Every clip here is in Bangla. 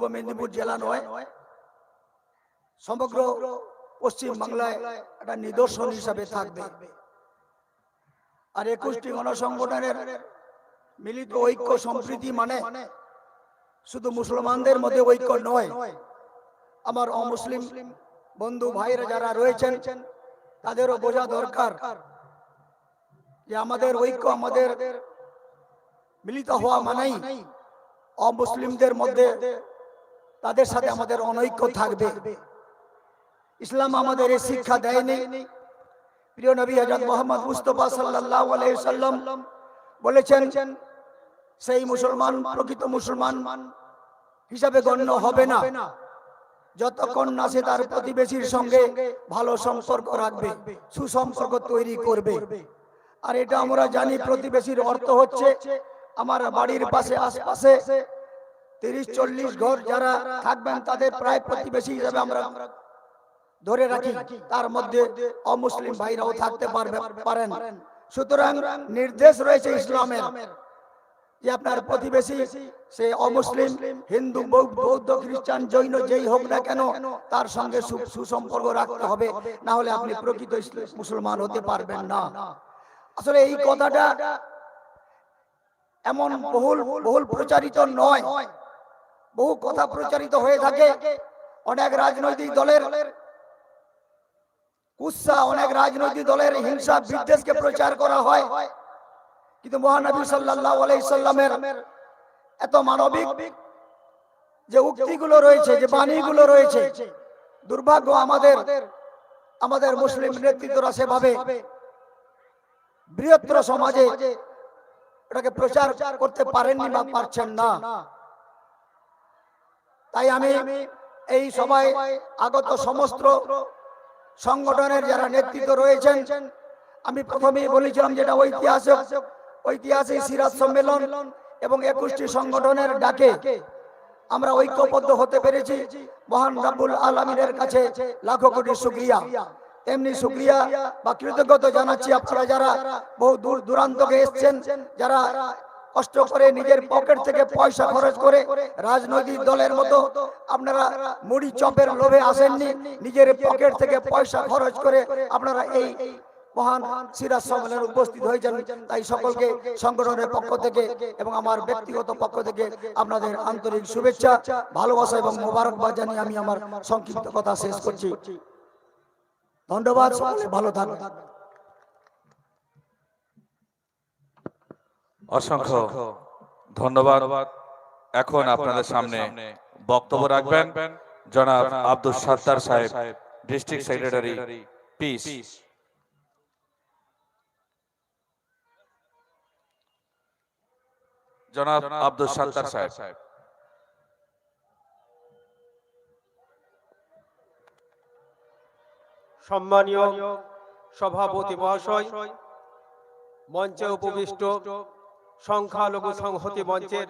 পূর্ব মেদিনীপুর জেলা নয়। সমগ্র পশ্চিম বাংলায় একটা নিদর্শন হিসাবে থাকবে। আর একুশটি গণসংগঠনের মিলিত ঐক্য সম্প্রীতি মানে শুধু মুসলমানদের মধ্যে ঐক্য নয়, আমার অমুসলিম বন্ধু ভাইরা যারা রয়েছেন, তাদেরও বোঝা দরকার যে আমাদের ঐক্য আমাদের মিলিত হওয়া মানেই অমুসলিমদের মধ্যে তাদের সাথে আমাদের অনৈক্য থাকবে। ইসলাম আমাদের এই শিক্ষা দেয়নি। প্রিয় নবী হজরত মোহাম্মদ মুস্তফা সাল্লাম বলেছেন, সেই মুসলমান প্রকৃত মুসলমান হিসাবে গণ্য হবে না। যতক্ষণ না সে তার প্রতিবেশীর সঙ্গে ভালো সম্পর্ক রাখবে, সুসম্পর্ক তৈরি করবে। আর এটা আমরা জানি, প্রতিবেশীর অর্থ হচ্ছে, আমার বাড়ির পাশে, আশপাশে তিরিশ, চল্লিশ ঘর যারা থাকবেন, তাদের প্রায় প্রতিবেশী হিসাবে আমরা ধরে রাখি। তার মধ্যে অমুসলিম ভাইরাও থাকতে পারবে, পারেন। সুতরাং নির্দেশ রয়েছে ইসলামের যে আপনার প্রতিবেশী, সে অমুসলিম, হিন্দু, বৌদ্ধ খ্রিস্টান, জৈন, যেই হোক না কেন, তার সঙ্গে সুসম্পর্ক রাখতে হবে। না হলে আপনি প্রকৃত মুসলমান হতে পারবেন না। আসলে এই কথাটা এমন বহুল বহুল প্রচারিত নয়। বহু কথা প্রচারিত হয়ে থাকে। অনেক রাজনৈতিক দলের কুৎসা, অনেক রাজনৈতিক দলের হিংসা বিদ্বেষকে প্রচার করা হয়। কিন্তু মহানবী আলাইহি এত মানবিক যে উক্তিগুলো রয়েছে, যে বাণীগুলো রয়েছে, দুর্ভাগ্য আমাদের আমাদের মুসলিম নেতৃত্বরা সেভাবে বৃহত্তর সমাজে এটাকে প্রচার করতে পারেননি বা পারছেন না। তাই আমি এই সবাই আগত সমস্ত সংগঠনের যারা নেতৃত্ব রয়েছেন, আমি প্রথমেই বলেছিলাম যেটা ঐতিহাসিক ঐতিহাসিক সিরাজ সম্মেলন এবং একুশটি সংগঠনের ডাকে আমরা ঐক্যবদ্ধ হতে পেরেছি। মহান রাব্বুল আলমিনের কাছে লাখো কোটি শুক্রিয়া। তেমনি শুক্রিয়া বা কৃতজ্ঞতা জানাচ্ছি আপনারা যারা বহু দূর দূরান্তকে এসছেন, যারা কষ্ট করে নিজের পকেট থেকে পয়সা খরচ করে রাজনৈতিক দলের মতো আপনারা মুড়ি চপের লোভে আসেননি, নিজের পকেট থেকে পয়সা খরচ করে আপনারা এই মহান সিরাজ সম্মেলনে উপস্থিত হয়েছেন। তাই সকলকে সংগঠনের পক্ষ থেকে এবং আমার ব্যক্তিগত পক্ষ থেকে আপনাদের আন্তরিক শুভেচ্ছা, ভালোবাসা এবং মোবারকবাদ জানিয়ে আমি আমার সংক্ষিপ্ত কথা শেষ করছি। ধন্যবাদ, ভালো থাকবেন। অসংখ্য ধন্যবাদ। এখন আপনাদের সামনে বক্তব্য রাখবেন জনাব আব্দুল সাত্তার সাহেব ডিস্ট্রিক্ট সেক্রেটারি পিস জনাব আব্দুল সাত্তার সাহেব। সম্মানীয় সভাপতি মহাশয় মঞ্চে উপবিষ্ট সংখ্যালঘু সংহতি মঞ্চের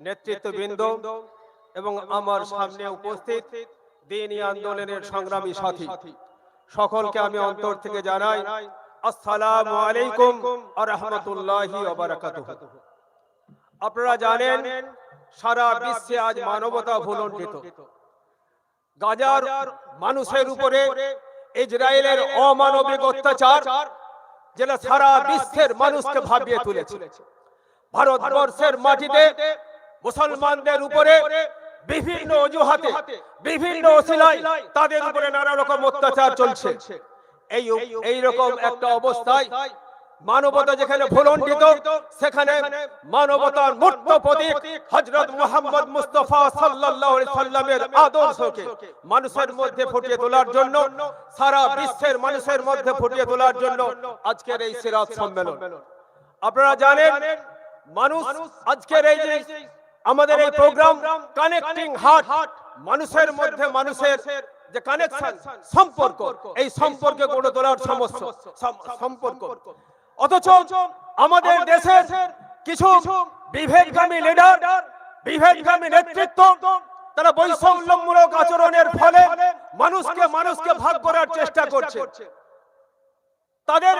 নেতৃত্ববৃন্দ এবং আমার সামনে উপস্থিত দিনী আন্দোলনের সংগ্রামী সাথী। সকলকে আমি অন্তর থেকে জানাই আসসালামু আলাইকুম আ আপনারা জানেন সারা বিশ্বে আজ মানবতা ভুলণ্ঠিত গাজার মানুষের উপরে ইসরায়েলের অমানবিক অত্যাচার যেটা সারা বিশ্বের মানুষকে ভাবিয়ে তুলেছে। ভারতবর্ষের মাটিতে মুসলমানদের উপরে বিভিন্ন অজুহাতে বিভিন্ন অশিলায় তাদের উপরে নানা রকম অত্যাচার চলছে। এই এই রকম একটা অবস্থায় মানবতা যেখানে ভুলণ্ঠিত সেখানে মানবতার মূর্ত প্রতীক হযরত মুহাম্মদ মুস্তাফা সাল্লাল্লাহু আলাইহি সাল্লামের আদর্শকে মানুষের মধ্যে ফুটিয়ে তোলার জন্য, সারা বিশ্বের মানুষের মধ্যে ফুটিয়ে তোলার জন্য আজকের এই সিরাত সম্মেলন। আপনারা জানেন, মানুষ আজকের এই যে আমাদের এই প্রোগ্রাম কানেক্টিং হার্ট, মানুষের মধ্যে মানুষের যে কানেকশন, সম্পর্ক, এই সম্পর্কে গড়ে তোলার সমস্যা সম্পর্ক। অথচ আমাদের দেশের কিছু বিভেদগামী লিডার বিভেদগামী নেতৃত্ব তারা বৈষম্যমূলক আচরণের ফলে মানুষকে মানুষকে ভাগ করার চেষ্টা করছে। তাদের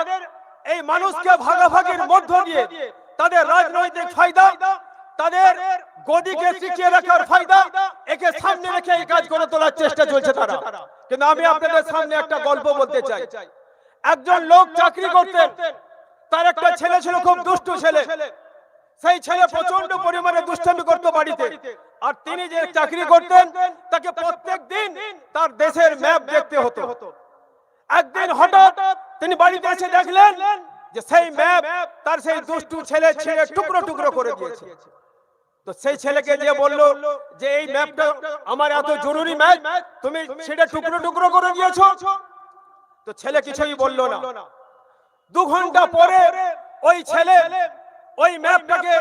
এই মানুষকে ভাগাভাগির মধ্য দিয়ে তাদের রাজনৈতিক ফায়দা তাদের গদিকে টিকিয়ে রাখার ফায়দা একে সামনে রেখে এই কাজ করে তোলার চেষ্টা চলছে তারা। কিন্তু আমি আপনাদের সামনে একটা গল্প বলতে চাই। একজন লোক চাকরি করতেন তার একটা ছেলে ছিল খুব দুষ্টু ছেলে। সেই ছেলে প্রচণ্ড পরিমাণে দুষ্টামি করতো বাড়িতে। আর তিনি যে চাকরি করতেন তাকে প্রত্যেক দিন তার দেশের ম্যাপ দেখতে হতো। একদিন হঠাৎ তিনি বাড়িতে এসে দেখলেন যে সেই ম্যাপ তার সেই দুষ্টু ছেলে ছেড়ে টুকরো টুকরো করে দিয়েছে। তো সেই ছেলেকে যে বলল যে এই ম্যাপটা আমার এত জরুরি ম্যাপ তুমি সেটা টুকরো টুকরো করে দিয়েছ। তো ছেলে কিছুই বলল না দু ঘণ্টা পরে ওই ছেলে ওই ম্যাপটাকে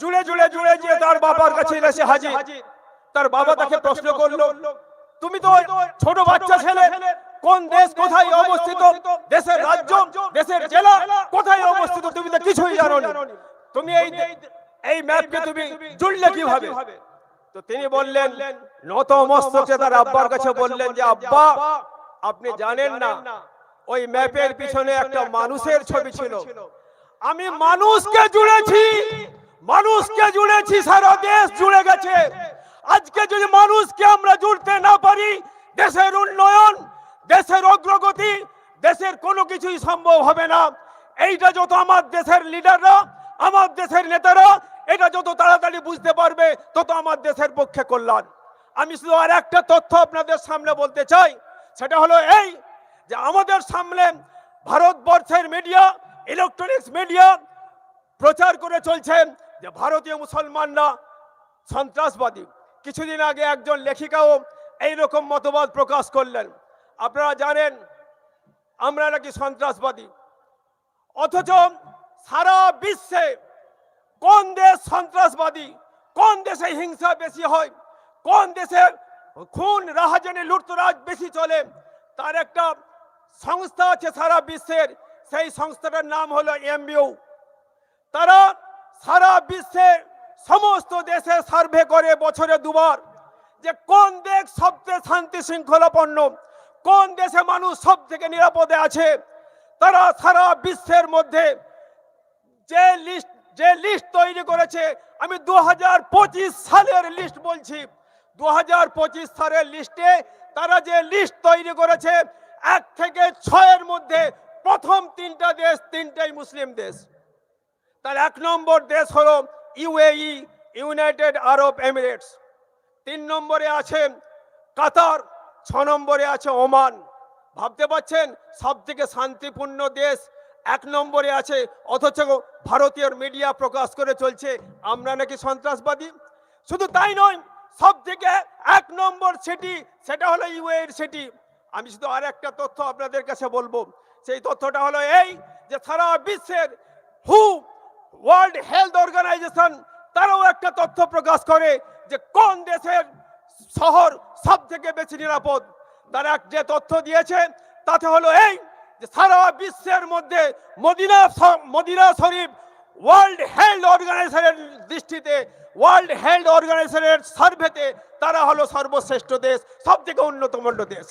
জুড়ে জুড়ে জুড়ে যে তার বাবার কাছে এসে হাজির। তার বাবা তাকে প্রশ্ন করল তুমি তো ছোট বাচ্চা ছেলে কোন দেশ কোথায় অবস্থিত? দেশের রাজ্য দেশের জেলা কোথায় অবস্থিত? তুমি তো কিছুই জানো না তুমি এই এই ম্যাপকে তুমি জুড়লে কীভাবে? তো তিনি বললেন নত মস্তকে তার আব্বার কাছে বললেন যে আব্বা আপনি জানেন না ওই ম্যাপের পিছনে একটা মানুষের ছবি ছিল। আমি মানুষকে জুড়েছি। মানুষকে জুড়েছি সারা দেশ জুড়ে গেছে। আজকে যদি মানুষকে আমরা জুড়তে না পারি দেশের উন্নয়ন দেশের অগ্রগতি দেশের কোনো কিছুই সম্ভব হবে না। এইটা যত আমার দেশের লিডাররা আমার দেশের নেতারা এটা যত তাড়াতাড়ি বুঝতে পারবে তত আমার দেশের পক্ষে কল্যাণ। আমি শুধু আর একটা তথ্য আপনাদের সামনে বলতে চাই সেটা হলো এই যে আমাদের সামনে ভারতবর্ষের মিডিয়া ইলেকট্রনিক্স মিডিয়া প্রচার করে চলছে যে ভারতীয় মুসলমানরা সন্ত্রাসবাদী। কিছুদিন আগে একজন লেখিকাও এই রকম মতবাদ প্রকাশ করলেন। আপনারা জানেন, আমরা নাকি সন্ত্রাসবাদী। অথচ সারা বিশ্বে কোন দেশ সন্ত্রাসবাদী, কোন দেশে হিংসা বেশি হয়, কোন দেশে খুন, রাহাজানি, লুটতরাজ বেশি চলে, তার একটা সংস্থা আছে সারা বিশ্বের, সেই সংস্থাটার নাম হলো এমবিউ। তারা সারা বিশ্বে সমস্ত দেশে সার্ভে করে বছরে দুবার যে কোন দেশ সবচেয়ে শান্তি শৃঙ্খলাপন্ন, কোন দেশে মানুষ সব থেকে নিরাপদে আছে, তারা সারা বিশ্বের মধ্যে যে লিস্ট যে লিস্ট তৈরি করেছে, আমি দু হাজার পঁচিশ সালের লিস্ট বলছি। দু হাজার পঁচিশ সালের লিস্টে তারা যে লিস্ট তৈরি করেছে এক থেকে ছয়ের মধ্যে প্রথম তিনটা দেশ, তিনটাই মুসলিম দেশ। তার এক নম্বর দেশ হলো ইউএই, ইউনাইটেড আরব এমিরেটস। তিন নম্বরে আছে কাতার, ছ নম্বরে আছে ওমান। ভাবতে পারছেন? সব থেকে শান্তিপূর্ণ দেশ। এক নম্বরে আছে, অথচ ভারতীয় মিডিয়া প্রকাশ করে চলছে, আমরা নাকি সন্ত্রাসবাদী? শুধু তাই নয় সব থেকে এক নম্বর সিটি সেটা হলো ইউএর সিটি আমি শুধু আর একটা তথ্য আপনাদের কাছে বলব। সেই তথ্যটা হলো এই যে সারা বিশ্বের হু, ওয়ার্ল্ড হেলথ অর্গানাইজেশন, তারাও একটা তথ্য প্রকাশ করে যে কোন দেশের শহর সব থেকে বেশি নিরাপদ। তারা এক যে তথ্য দিয়েছে, তাতে হলো এই যে সারা বিশ্বের মধ্যে মদিনা মদিনা শরীফ ওয়ার্ল্ড হেলথ অর্গানাইজেশনের দৃষ্টিতে, ওয়ার্ল্ড হেলথ অর্গানাইজেশনের সার্ভেতে তারা হলো সর্বশ্রেষ্ঠ দেশ সব থেকে উন্নতমান্য দেশ।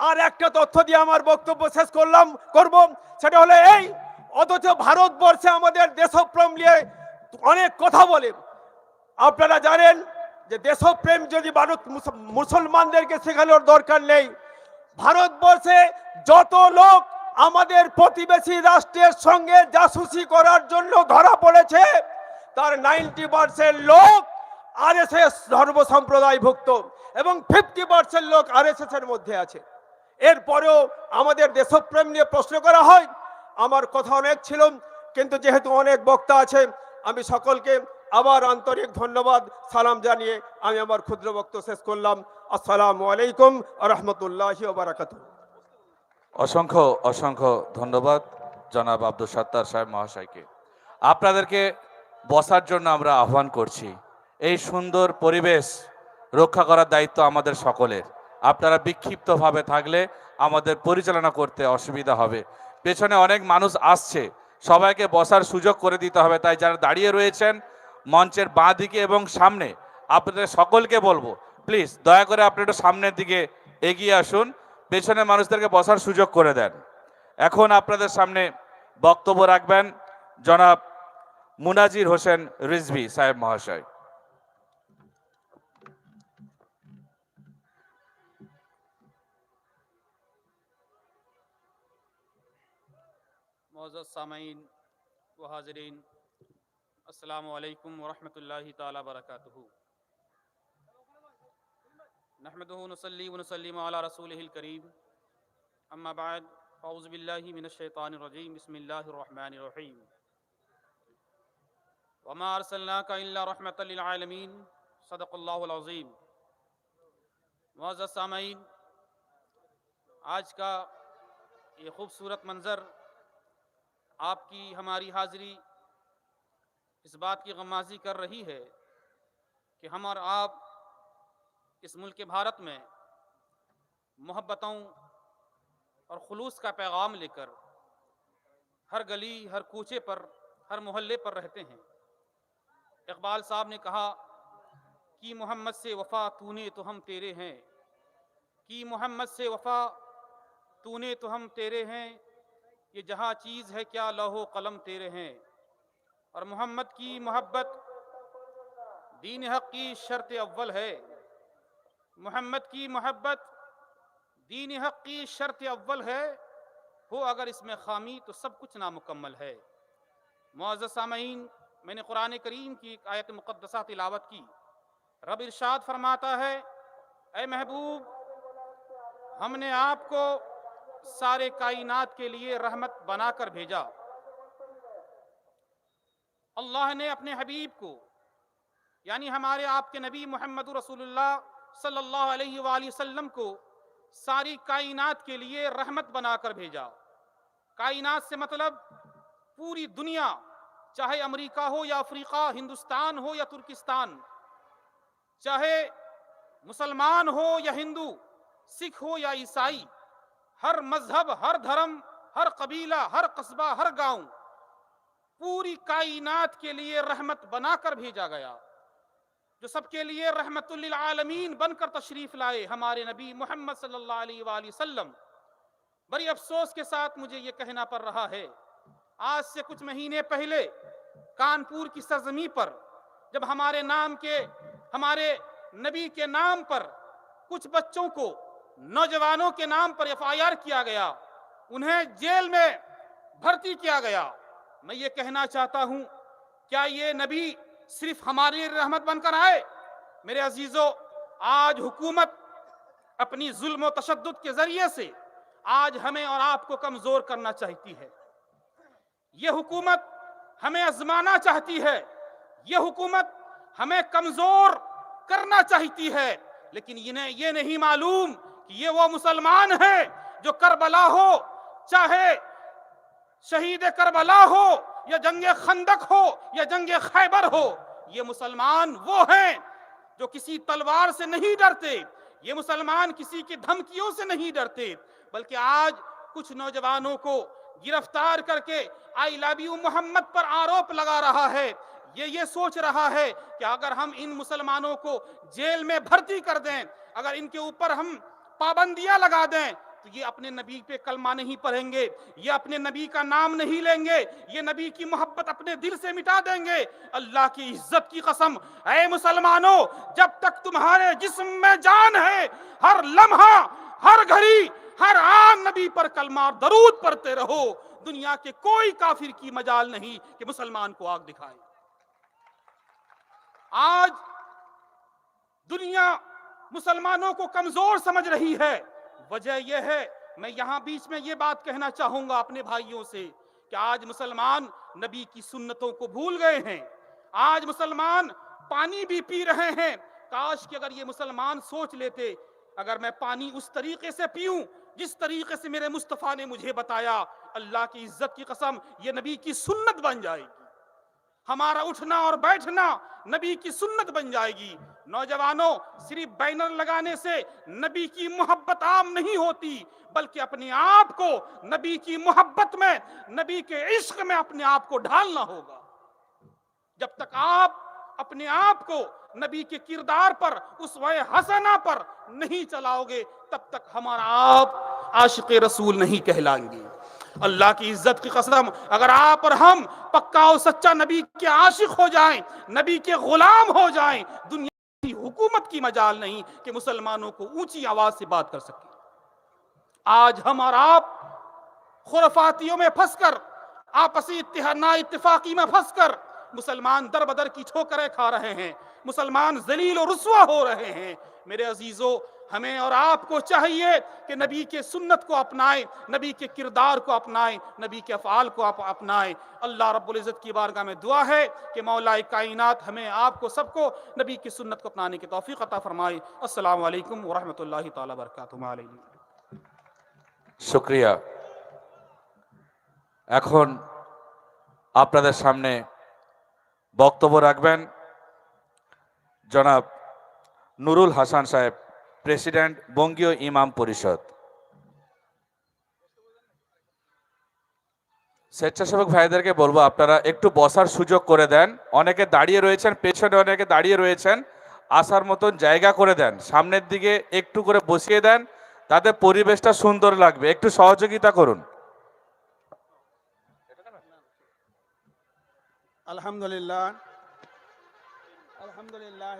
আর একটা তথ্য দিয়ে আমার বক্তব্য শেষ করলাম, করব। সেটা হলো এই, অথচ ভারতবর্ষে আমাদের দেশপ্রেম নিয়ে অনেক কথা বলে। আপনারা জানেন যে দেশপ্রেম যদি ভারত মুস- মুসলমানদেরকে শেখানোর দরকার নেই, ভারতবর্ষে যত লোক আমাদের প্রতিবেশী রাষ্ট্রের সঙ্গে জাসুসি করার জন্য ধরা পড়েছে, তার নাইনটি পার্সেন্ট লোক আর এস এস ধর্ম সম্প্রদায়ভুক্ত এবং ফিফটি পার্সেন্ট লোক আর এস এস এর মধ্যে আছে। এরপরেও আমাদের দেশপ্রেম নিয়ে প্রশ্ন করা হয়। আমার কথা অনেক ছিল, কিন্তু যেহেতু অনেক বক্তা আছে, আমি সকলকে আবার আন্তরিক ধন্যবাদ, সালাম জানিয়ে আমি আমার ক্ষুদ্র বক্ত শেষ করলাম। আসসালামু আলাইকুম রহমতুল্লাহি বারাকাতু অসংখ্য অসংখ্য ধন্যবাদ, জনাব আব্দুল সাত্তার সাহেব মহাশয়কে। আপনাদেরকে বসার জন্য আমরা আহ্বান করছি, এই সুন্দর পরিবেশ রক্ষা করার দায়িত্ব আমাদের সকলের। আপনারা বিক্ষিপ্তভাবে থাকলে আমাদের পরিচালনা করতে অসুবিধা হবে। পেছনে অনেক মানুষ আসছে। সবাইকে বসার সুযোগ করে দিতে হবে। তাই যারা দাঁড়িয়ে রয়েছেন মঞ্চের বাঁ দিকে এবং সামনে, আপনাদের সকলকে বলব, প্লিজ দয়া করে আপনি একটু সামনের দিকে এগিয়ে আসুন। পেছনের মানুষদেরকে বসার সুযোগ করে দেন। এখন আপনাদের সামনে বক্তব্য রাখবেন জনাব মুনাজির হোসেন রিজভি সাহেব মহাশয়। معزز سامعین و حاضرین، السلام علیکم ورحمۃ اللہ تعالی برکاتہ نحمد نصلی و نسلیم علی رسول الکریم۔ اما بعد اعوذ باللہ من الشیطان الرجیم، بسم اللہ الرحمن الرحیم۔ وما ارسلناک الا رحمت للعالمین صدق اللہ العظیم۔ معزز سامعین، آج کا یہ خوبصورت منظر آپ کی ہماری حاضری اس بات کی غمازی کر رہی ہے کہ ہم اور آپ اس ملک بھارت میں محبتوں اور خلوص کا پیغام لے کر ہر گلی، ہر کوچے پر، ہر محلے پر رہتے ہیں۔ اقبال صاحب نے کہا، کی محمد سے وفا تو نے تو ہم تیرے ہیں۔ کی محمد سے وفا تو نے تو ہم تیرے ہیں۔ یہ جہاں چیز ہے کیا لوہ قلم تیرے ہیں۔ اور محمد کی محبت دین حق کی شرط اول ہے۔ محمد کی محبت دین حق کی شرط اول ہے۔ ہو اگر اس میں خامی تو سب کچھ نامکمل ہے۔ معزز سامعین، میں نے قرآن کریم کی ایک آیت مقدسہ تلاوت کی۔ رب ارشاد فرماتا ہے، اے محبوب، ہم نے آپ کو سارے کائنات کے لیے رحمت بنا کر بھیجا۔ اللہ نے اپنے حبیب کو یعنی ہمارے آپ کے نبی محمد رسول اللہ صلی اللہ علیہ وآلہ وسلم کو ساری کائنات کے لیے رحمت بنا کر بھیجا۔ کائنات سے مطلب پوری دنیا، چاہے امریکہ ہو یا افریقہ، ہندوستان ہو یا ترکستان، چاہے مسلمان ہو یا ہندو، سکھ ہو یا عیسائی ہر مذہب، ہر دھرم، ہر قبیلہ، ہر قصبہ، ہر گاؤں پوری کائنات کے لیے رحمت بنا کر بھیجا گیا، جو سب کے لیے رحمت للعالمین بن کر تشریف لائے ہمارے نبی محمد صلی اللہ علیہ وآلہ وسلم۔ بڑی افسوس کے ساتھ مجھے یہ کہنا پڑ رہا ہے، آج سے کچھ مہینے پہلے کانپور کی سرزمی پر جب ہمارے نام کے، ہمارے نبی کے نام پر کچھ بچوں کو نوجوانوں کے نام پر ایف آئی آر کیا گیا، انہیں جیل میں بھرتی کیا گیا۔ میں یہ کہنا چاہتا ہوں، کیا یہ نبی صرف ہماری رحمت بن کر آئے؟ میرے عزیزوں آج حکومت اپنی ظلم و تشدد کے ذریعے سے آج ہمیں اور آپ کو کمزور کرنا چاہتی ہے۔ یہ حکومت ہمیں ازمانا چاہتی ہے، یہ حکومت ہمیں کمزور کرنا چاہتی ہے، لیکن یہ نہیں معلوم یہ وہ مسلمان ہیں جو کربلا ہو، چاہے شہید کربلا ہو، یا جنگ خندق ہو، یا جنگ خیبر ہو، یہ مسلمان وہ ہیں جو کسی تلوار سے نہیں ڈرتے، یہ مسلمان کسی کی دھمکیوں سے نہیں ڈرتے، بلکہ آج کچھ نوجوانوں کو گرفتار کر کے آئی لابی محمد پر آروپ لگا رہا ہے۔ یہ یہ سوچ رہا ہے کہ اگر ہم ان مسلمانوں کو جیل میں بھرتی کر دیں، اگر ان کے اوپر ہم پابندیاں لگا دیں، تو یہ اپنے نبی پہ کلمہ نہیں پڑھیں گے، یہ اپنے نبی کا نام نہیں لیں گے، یہ نبی کی محبت اپنے دل سے مٹا دیں گے۔ اللہ کی عزت کی قسم، اے مسلمانوں، جب تک تمہارے جسم میں جان ہے، ہر لمحہ، ہر گھڑی، ہر آن نبی پر کلمہ اور درود پڑھتے رہو۔ دنیا کے کوئی کافر کی مجال نہیں کہ مسلمان کو آگ دکھائے۔ آج دنیا مسلمانوں کو کمزور سمجھ رہی ہے۔ وجہ یہ ہے، میں یہاں بیچ میں یہ بات کہنا چاہوں گا اپنے بھائیوں سے کہ آج مسلمان نبی کی سنتوں کو بھول گئے ہیں۔ آج مسلمان پانی بھی پی رہے ہیں۔ کاش کہ اگر یہ مسلمان سوچ لیتے، اگر میں پانی اس طریقے سے پیوں جس طریقے سے میرے مصطفیٰ نے مجھے بتایا، اللہ کی عزت کی قسم یہ نبی کی سنت بن جائے گی۔ ہمارا اٹھنا اور بیٹھنا نبی کی سنت بن جائے گی۔ نوجوانوں، صرف بینر لگانے سے نبی کی محبت عام نہیں ہوتی، بلکہ اپنے آپ کو نبی کی محبت میں، نبی کے عشق میں اپنے آپ کو ڈھالنا ہوگا۔ جب تک آپ اپنے آپ کو نبی کے کردار پر، اس وے حسنہ پر نہیں چلاؤ گے، تب تک ہمارا آپ عاشق رسول نہیں کہلائیں گے۔ اللہ کی عزت کی قسم، اگر آپ اور ہم پکا و سچا نبی کے عاشق ہو جائیں، نبی کے غلام ہو جائیں، دنیا کسی حکومت کی مجال نہیں کہ مسلمانوں کو اونچی آواز سے بات کر سکے۔ آج ہم اور آپ خرفاتیوں میں پھنس کر، آپسی نا اتفاقی میں پھنس کر مسلمان در بدر کی ٹھوکریں کھا رہے ہیں، مسلمان ذلیل و رسوا ہو رہے ہیں۔ میرے عزیزوں ہمیں اور آپ کو چاہیے کہ نبی کے سنت کو اپنائیں، نبی کے کردار کو اپنائیں، نبی کے افعال کو آپ اپنائیں۔ اللہ رب العزت کی بارگاہ میں دعا ہے کہ مولا کائنات ہمیں، آپ کو، سب کو نبی کی سنت کو اپنانے کی توفیق عطا فرمائے۔ السلام علیکم ورحمۃ اللہ تعالی برکاتہ شکریہ۔ এখন আপনাদের সামনে বক্তব্য রাখবেন জনাব নুরুল হাসান সাহেব। প্রেসিডেন্ট বঙ্গীয় ইমাম পরিষদ। স্বেচ্ছাসেবক ভাইদেরকে বলব, আপনারা একটু বসার সুযোগ করে দেন। অনেকে দাঁড়িয়ে রয়েছেন, পেছনে অনেকে দাঁড়িয়ে রয়েছেন। আসার মতন জায়গা করে দেন, সামনের দিকে একটু করে বসিয়ে দেন। তাতে পরিবেশটা সুন্দর লাগবে। একটু সহযোগিতা করুন। আলহামদুলিল্লাহ। আলহামদুলিল্লাহ